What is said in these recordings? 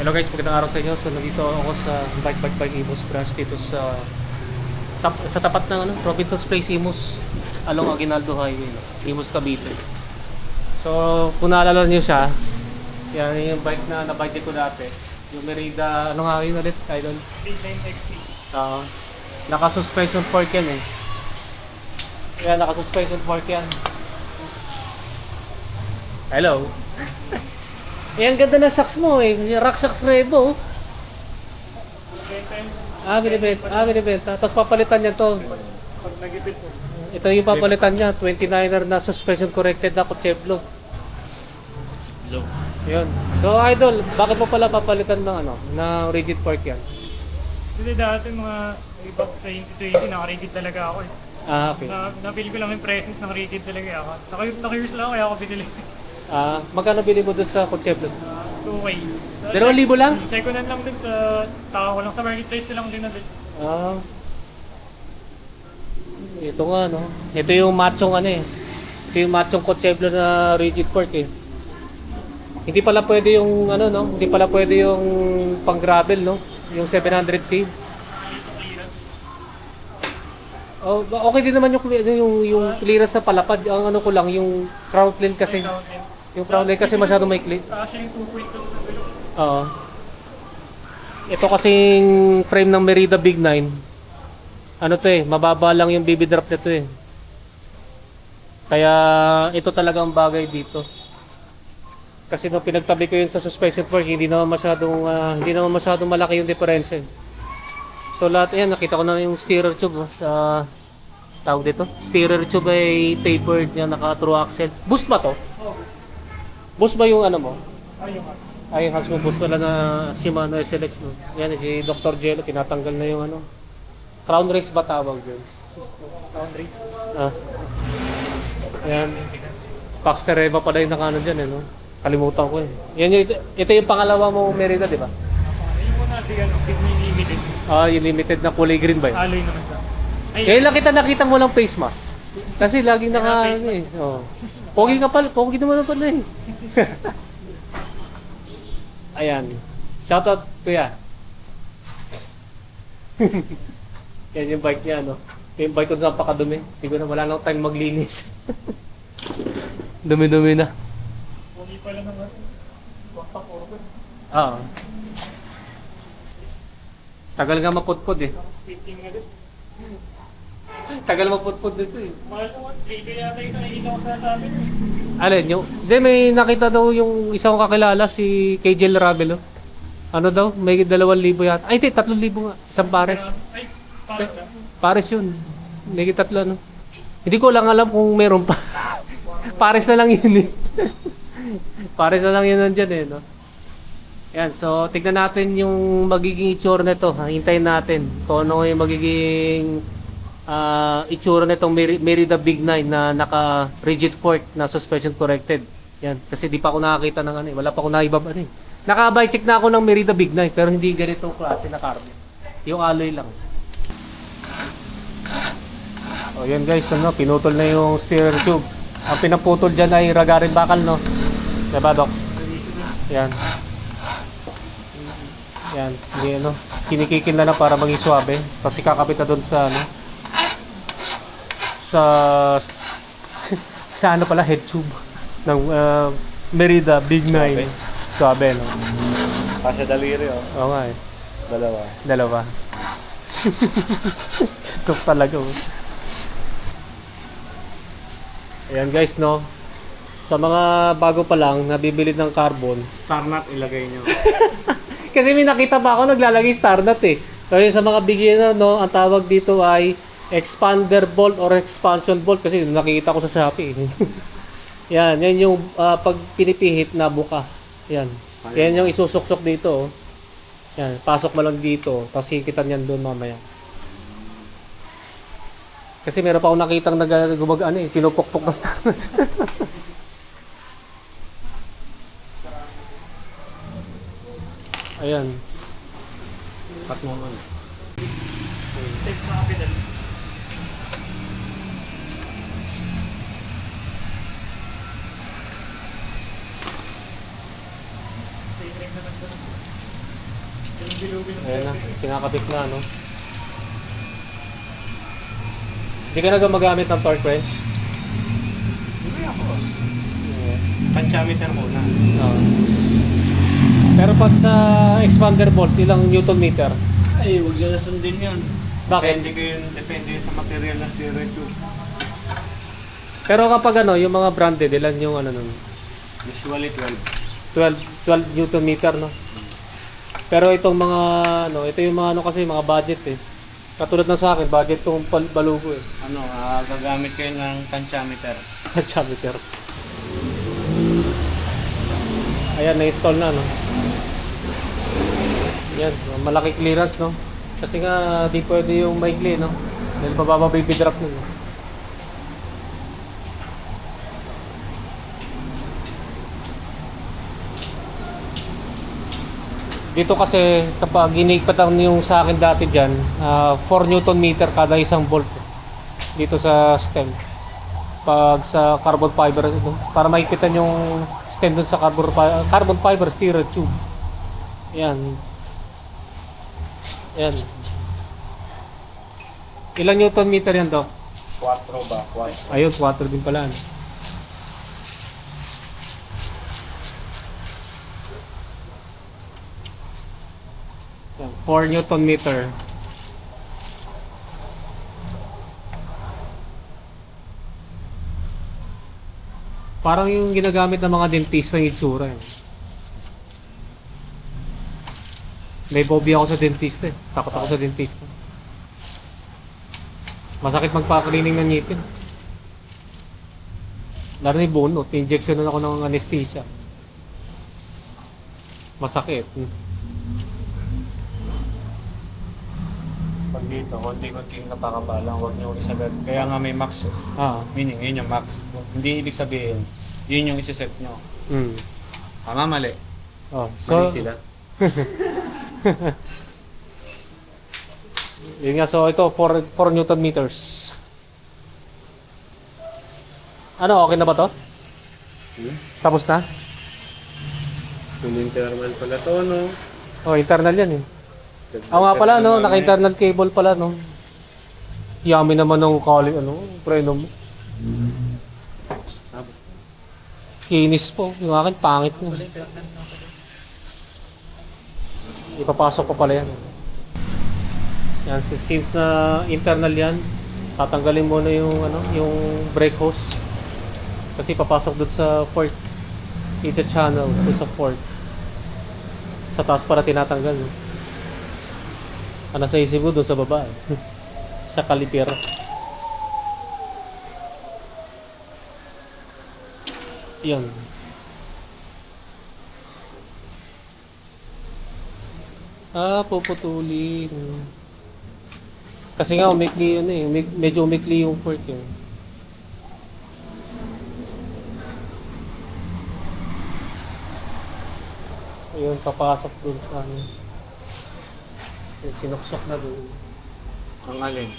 Hello guys, magandang araw sa inyo. So nandito ako sa Bike Bike Bike Imus branch dito sa tap, sa tapat ng ano, Robinson's Place Imus along Aguinaldo Highway, no? Imus Cavite. So kung naalala niyo siya, yan yung bike na na-budget ko dati. Yung Merida, ano nga yun ulit? Idol? B9XT. Oo. naka-suspension fork yan eh. Yan, naka-suspension fork yan. Hello. Eh, ang ganda ng shocks mo eh. Rock shocks Revo. oh. Ah, binibenta. Ah, binibenta. Tapos papalitan niya to. Pag nagipit mo. Ito yung papalitan niya. 29er na suspension corrected na Kucheblo. Low. Yun. So, idol, bakit mo pala papalitan ng ano, ng rigid fork yan? Kasi dati mga iba 2020, naka-rigid talaga ako eh. Ah, okay. Na, napili ko lang yung presence ng rigid talaga ako. Naka, naka-years lang ako, kaya ako binili. Ah, magkano bili mo doon sa? Uh, 2K. Dalawang libo lang? Check ko na lang din sa tao ko lang sa marketplace ko lang din na din. Ah. Ito nga no. Ito yung machong ano eh. Ito yung machong Cocheblo na rigid fork eh. Hindi pala pwede yung ano no, hindi pala pwede yung pang gravel no, yung 700C. Clearance. Oh, ba- okay din naman yung yung yung clearance sa palapad. Ang ano ko lang yung crown plane kasi. Yung crown plane kasi masyado maikli. Actually, 2.2 na bilog. Oo. Ito kasing frame ng Merida Big 9. Ano to eh, mababa lang yung BB drop nito eh. Kaya ito talagang bagay dito. Kasi nung pinagtabi ko yun sa suspension fork, hindi naman masyadong ah, hindi naman masyadong malaki yung difference. eh. So lahat yan, nakita ko na yung steerer tube oh, sa tawag dito. Steerer tube ay tapered niya naka true axle. Boost ba to? Oh, Boost ba yung ano mo? ayun nga. Ay, yung Haxmo Boost pala na Shimano SLX no. Yan si Dr. Jello tinatanggal na yung ano. Crown race ba tawag yun? Boundaries. Ah. Yan. Paxter Eva pala yung nakano dyan eh no. Kalimutan ko eh. Yan yung, ito, ito yung pangalawa mo Merida di ba? Ayun mo na, di ano, Limited. Ah, yung limited na kulay green ba yun? Alloy naman siya. Ay, Kaya lang kita nakita mo lang face mask. Kasi laging naka ano eh. Oh. Pogi ka pala, pogi naman pala eh. Ayan. Shoutout kuya. Yan yung bike niya, no? Yung bike ko na napakadumi. Hindi ko na wala nang time maglinis. Dumi-dumi na. Pogi pala naman. Bakta forward. Oo. Tagal nga maputpod eh. Speaking nga din. Tagal maputpod dito eh. Mahal naman. 3K yata yung nakikita ko sa amin. Alin, yung, di, may nakita daw yung isang kakilala, si KJ Ravelo. Ano daw, may dalawang libo yata. Ay, hindi, tatlong libo nga. Isang pares. Ay, pares na. Pares yun. May tatlo, ano. Hindi ko lang alam kung meron pa. pares na lang yun eh. pares na lang yun nandyan eh, no? Yan, so tignan natin yung magiging itsura nito. Hintayin natin kung ano yung magiging ah, itsura nitong Meri- Merida Big 9 na naka rigid fork na suspension corrected. Yan, kasi di pa ako nakakita ng ano eh. Wala pa ako naibab ano eh. Naka-bike check na ako ng Merida Big 9 pero hindi ganitong klase na carbon. Yung alloy lang. Oh, yan guys, ano, pinutol na yung steering tube. Ang pinaputol dyan ay ragarin bakal, no? Diba, Doc? Yan. Yan, hindi ano, kinikikil na lang para maging swabe. Kasi kakapit na doon sa ano, sa, sa ano pala, head tube ng uh, Merida Big 9. Swabe, no? Kasya daliri oh. Oo nga eh. Dalawa. Dalawa. Gusto talaga. Oh. Ayan guys, no. Sa mga bago pa lang, nabibili ng carbon. Star nut ilagay nyo. Kasi may nakita pa ako naglalagay star nut eh. Yung sa mga beginner, no, ang tawag dito ay expander bolt or expansion bolt kasi nakikita ko sa Shopee. yan, yan yung ah, pag pinipihit na buka. Yan. Yan yung isusuksok dito. Oh. Yan, pasok mo lang dito, tapos hikitan yan doon mamaya. Kasi meron pa akong nakitang nag gumag ano eh, pinupukpok na star. Ayan. Cut mo. Take mga pedal. Take ring naman doon. bilugin ng Ayan na, kinakabit na, no? Hindi ka na gumagamit ng torque wrench? Hindi ako. Panchameter muna. Oo. Pero pag sa expander bolt, ilang newton meter? Ay, huwag nyo sundin yun. Bakit? Depende ko yun, depende yun sa material ng stereo tube. Pero kapag ano, yung mga branded, ilan yung ano nun? Usually 12. 12, 12 newton meter, no? Pero itong mga, ano, ito yung mga ano kasi, mga budget eh. Katulad na sa akin, budget tong pal- balugo eh. Ano, ah, gagamit kayo ng panchameter. Diameter. Ayan, na-install na, no? Yan, malaki clearance, no? Kasi nga, di pwede yung maikli, no? Dahil bababa baby drop nun, no? Dito kasi, kapag ginigpatan yung sa akin dati dyan, ah, 4 newton meter kada isang bolt. Dito sa stem pag sa carbon fiber ito para makikitan yung stem dun sa carbon, carbon fiber stereo tube yan yan ilang newton meter yan do? 4 ba? 4. ayun 4 din pala ano? 4 newton meter Parang yung ginagamit ng mga dentista ng itsura. Eh. May phobia ako sa dentista eh. Takot ako sa dentista. Masakit magpa-cleaning ng ngipin. Lalo ni bunot, injection na ako ng anesthesia. Masakit. Hmm. Pag dito, konti-konti napakabalang, huwag nyo isagad. Kaya nga may max eh. Ah. Meaning, yun yung max. Hindi ibig sabihin, yun yung isiset nyo. Mm. Tama, mali. Oh, Mali so, sila. yun nga, so ito, 4, 4 newton meters. Ano, okay na ba to? Hmm? Tapos na? Full internal pala to, no? Oh, internal yan eh. Oo nga pala, no? Naka-internal cable pala, no? Yummy naman ng kali, ano, preno mo. Kinis po. Yung akin, pangit na. Ipapasok pa pala yan. Yan, si- since na internal yan, tatanggalin mo na yung, ano, yung brake hose. Kasi papasok doon sa port. It's a channel doon sa port. Sa taas para tinatanggal. No? Ano sa isip ko doon sa baba eh. sa kaliper. Yan. Ah, puputulin. Kasi nga umikli yun eh. Umik- medyo umikli yung port yun. Ayun, papasok dun sa ano. Sinuksok na dun. Ang alin?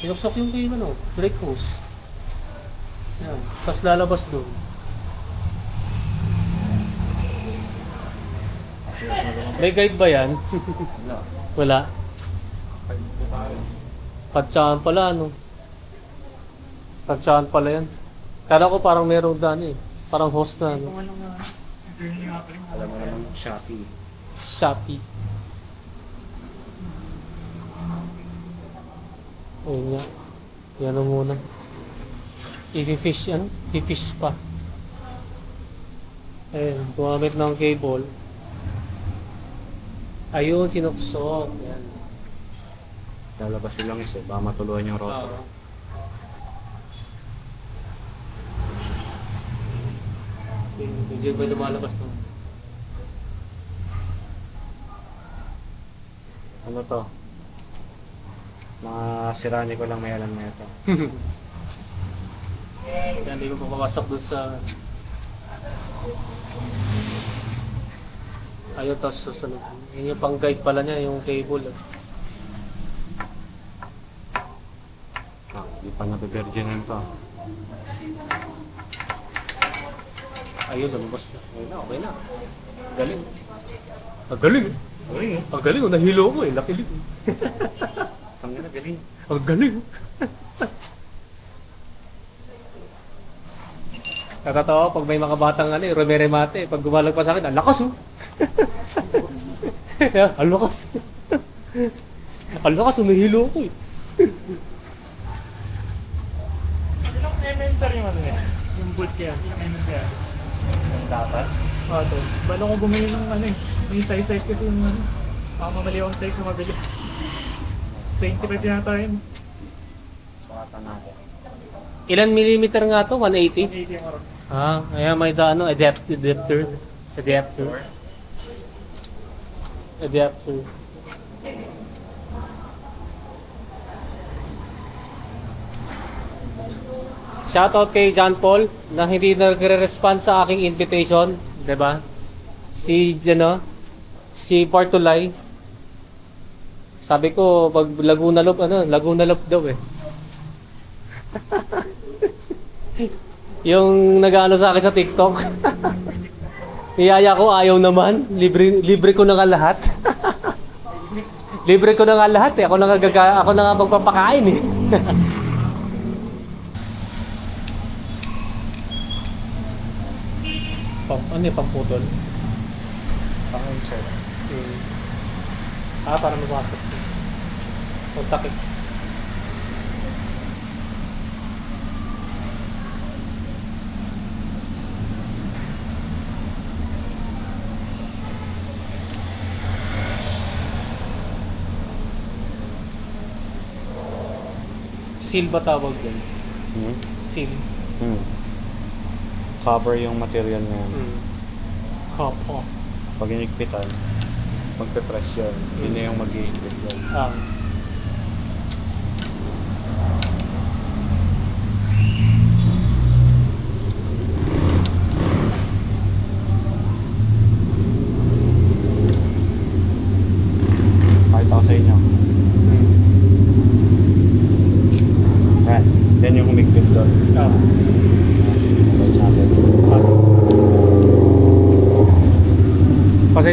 Sinuksok yung kay ano, brake hose. Yan. Tapos lalabas dun. May guide ba yan? Wala. Wala. Patsaan pala, ano? Patsaan pala yan. Kala ko parang merong daan eh. Parang host na, ano? Alam mo naman, Shopee. Shopee. Ayun nga. Yan na muna. I-fish yan. I-fish pa. Ayun. Gumamit ng cable. Ayun, sinuksok. Yan. Lalabas yung langis eh, baka matuluan yung rotor. Oo. Hindi ba lumalabas to? Ano to? Mga sirani ko lang may alam na ito. Kaya hindi ko papapasok dun sa... Ayun, tapos susunod. Yun yung pang guide pala niya, yung cable. eh. Ah, di pa nabivirginan pa. Ayun, lumabas na. Ayun na, okay na. Galing. Ah, galing. Galing eh. Ang galing, oh, nahilo ko eh. Laki lig. Tangin na, galing. Ang galing. Natatawa pag may mga batang ano, eh, Romere Mate, pag gumalag pa sa akin, ang lakas oh. ang lakas. ang lakas, umihilo ko eh. Ilang elementar yung ano eh. Yung bolt kaya. Ilang elementar. Dapat. Oo, to. Bala ko bumili ng ano eh. May size-size kasi yung ano. Baka mamali akong size na mabili. 25 yata yun. Sukatan natin. Ilan millimeter nga to? 180? 80 yung araw. Ah, ayan may da, ano, adapt, adapter. Adapter. Adapter. Shoutout kay John Paul na hindi nagre-respond sa aking invitation, 'di ba? Si ano, si Partulay. Sabi ko pag Laguna Loop ano, Laguna Loop daw eh. Yung nag-ano sa akin sa TikTok. Niyaya ko ayaw naman. Libre libre ko na nga lahat. libre ko na nga lahat eh. Ako na nga gaga, ako na nga magpapakain eh. Pam, ano yung pamputol? Pang-insert. Hmm. Ah, para mabasok. Huwag takip. Seal ba tawag dyan? Hmm? Seal. Hmm. Cover yung material na yan. Hmm. Kapo. Pag inigpitan, magpe-press yun. Yun na yung mag-iigpit yun. Ah. Pakita ko sa inyo. Hmm. Yan. Yan yung umigpit doon. Ah. Right natin.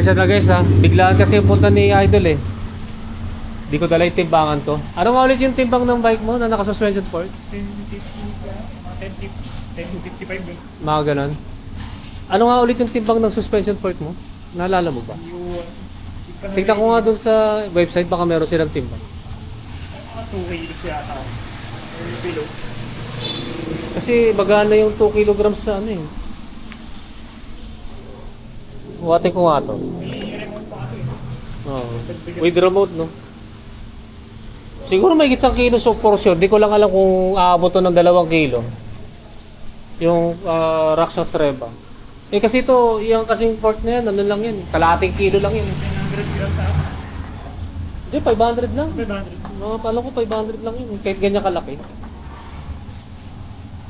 Pasensya na guys ha. Biglaan kasi yung punta ni Idol eh. Di ko dala yung timbangan to. Ano nga ulit yung timbang ng bike mo na naka-suspension port? 1050 mga 1050, 1055 yun. Mga ganon. Ano nga ulit yung timbang ng suspension port mo? Naalala mo ba? Yung... Tignan ko nga doon sa website baka meron silang timbang. Mga 2 kilos yata. Or below. Kasi magana yung 2 kilograms sa ano eh. Buhatin ko nga to. Oo. With remote, no? Siguro may isang kilo so for sure. Di ko lang alam kung aabot to ng dalawang kilo. Yung uh, Raksas Reba. Eh kasi ito, yung kasing port na yan, ano lang yan. Kalating kilo lang yan. 900 grams sa Hindi, 500 lang. 500. Mga pala ko 500 lang yun. Kahit ganyan kalaki.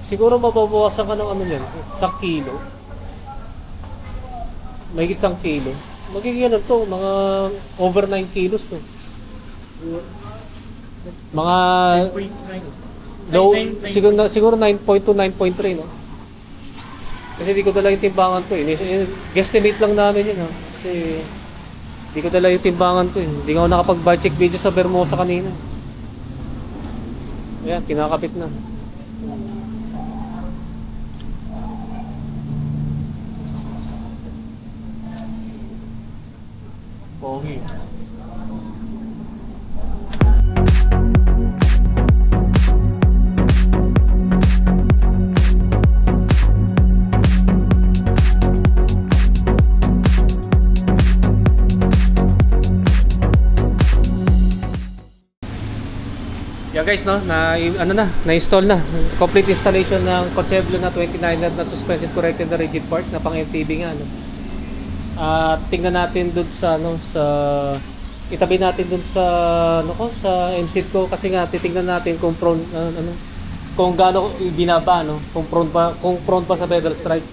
Siguro mababawasan ka ng ano yan, isang kilo. May isang kilo. Magiging ano to, mga over 9 kilos to. Mga 9.9. low, 9.9. siguro, na, siguro 9.2, 9.3 no? Kasi di ko dala yung timbangan ko eh. Ni- Guesstimate lang namin yun ha. Kasi di ko dala yung timbangan ko eh. Hindi ako nakapag-bar check video sa Bermosa kanina. Ayan, kinakapit na. Pogi. Yeah guys no, na ano na, na-install na. Complete installation ng Concheblo na 29 na, na suspension corrected na rigid part na pang MTB nga no. At tingnan natin doon sa ano sa itabi natin doon sa ano ko sa MCIT ko kasi nga titingnan natin kung prone ano, ano kung gaano binaba no, kung prone pa kung prone pa sa pedal strike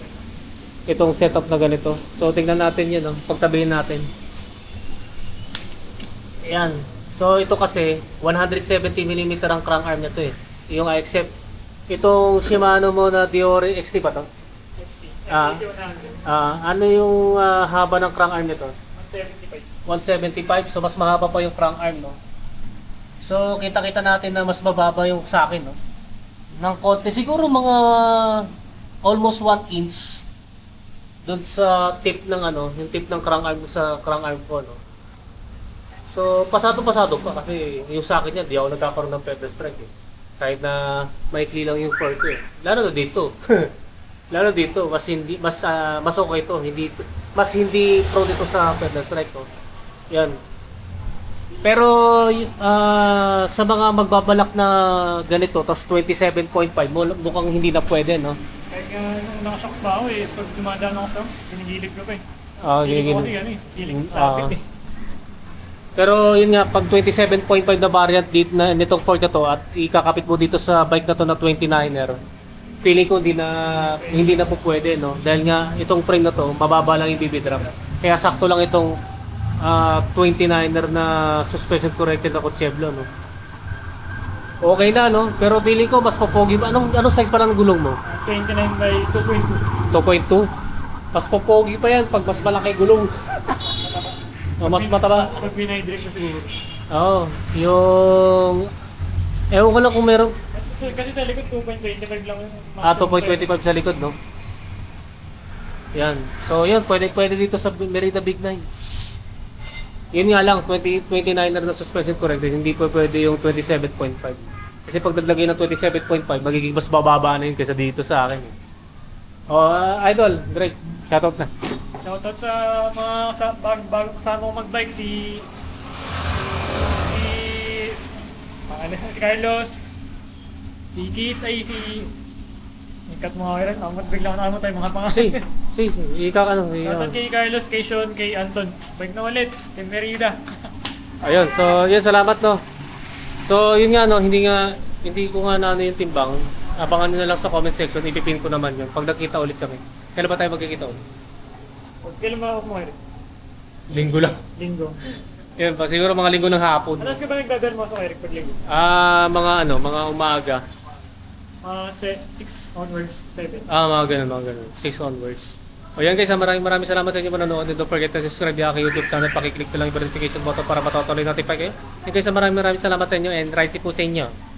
itong setup na ganito. So tingnan natin 'yan no, pagtabihin natin. Ayan. So ito kasi 170mm ang crank arm nito eh. Yung I accept. Itong Shimano mo na Diore XT ba to? Ah. XT 100. Ah, ano yung ah, haba ng crank arm nito? 175. 175. So mas mahaba pa yung crank arm, no? So kita-kita natin na mas mababa yung sa akin, no? Ng konti. Siguro mga almost 1 inch doon sa tip ng ano, yung tip ng crank arm sa crank arm ko, no? So, pasado-pasado pa kasi yung sa akin yan, di ako nagkakaroon ng pedal strike eh. Kahit na maikli lang yung fork ko eh. Lalo na dito. Lalo dito, mas hindi mas ah, mas okay to, hindi mas hindi pro dito sa pedal strike to. Yan. Pero ah, sa mga magbabalak na ganito, tas 27.5 mo mukhang hindi na pwede, no? Nga nung nakashock pa ako eh, pag dumadaan ako sa house, ginigilid ko pa eh. Ah, Feeling ko kasi ano eh, Mm, sa eh. Pero yun nga, pag 27.5 na variant dito na nitong Ford na to at ikakapit mo dito sa bike na to na 29er, feeling ko hindi na hindi na po pwede no dahil nga itong frame na to mababa lang yung BB drum. Kaya sakto lang itong ah, 29er na suspension corrected na Cocheblo no. Okay na no, pero feeling ko mas popogi anong anong size pa lang ng gulong mo? 29 by 2.2. 2.2. Mas popogi pa yan pag mas malaki gulong. O, mas mataba. Pag binay-direct ko siguro. Oo, yung... Ewan ko lang kung meron... Kasi, kasi sa likod 2.25 lang yung Ah, maximum 2.25 sa likod, no? Yan. So, yun, pwede, pwede dito sa Merida Big 9. Yun nga lang, 20, 29er na suspension corrected, hindi po pwede yung 27.5. Kasi pag naglagay ng 27.5, magiging mas bababa na yun kaysa dito sa akin. Oh, ah, idol, great. Shoutout na. Shoutout sa mga sa, bag, bag, kasama ko mag-bike si si si Carlos si Kit ay si Ikat mo nga rin, ako bigla ko na tayo mga pangalan. Si, si, si, ikaw ano, Shoutout kay Carlos, kay Sean, kay Anton. Bike na ulit, kay Merida. Ayun, so yun, salamat no. So yun nga no, hindi nga, hindi ko nga na ano yung timbang. Abangan nyo na lang sa comment section, ipipin ko naman yun pag nakita ulit kami. Kailan ba tayo magkikita ulit? Kailan mo ako kumain? Linggo lang. Linggo. Yun pa, siguro mga linggo ng hapon. Alas ka ba nagdadal mo sa Eric pag linggo? Ah, mga ano, mga umaga. Mga 6 onwards, 7. Ah, mga ganun, mga ganun. 6 onwards. O yan guys, ah, maraming maraming salamat sa inyo manonood. And don't forget to subscribe yung aking YouTube channel. Pakiclick ko lang yung notification button para matutuloy notify kayo. And guys, ah, maraming maraming salamat sa inyo and right po sa inyo.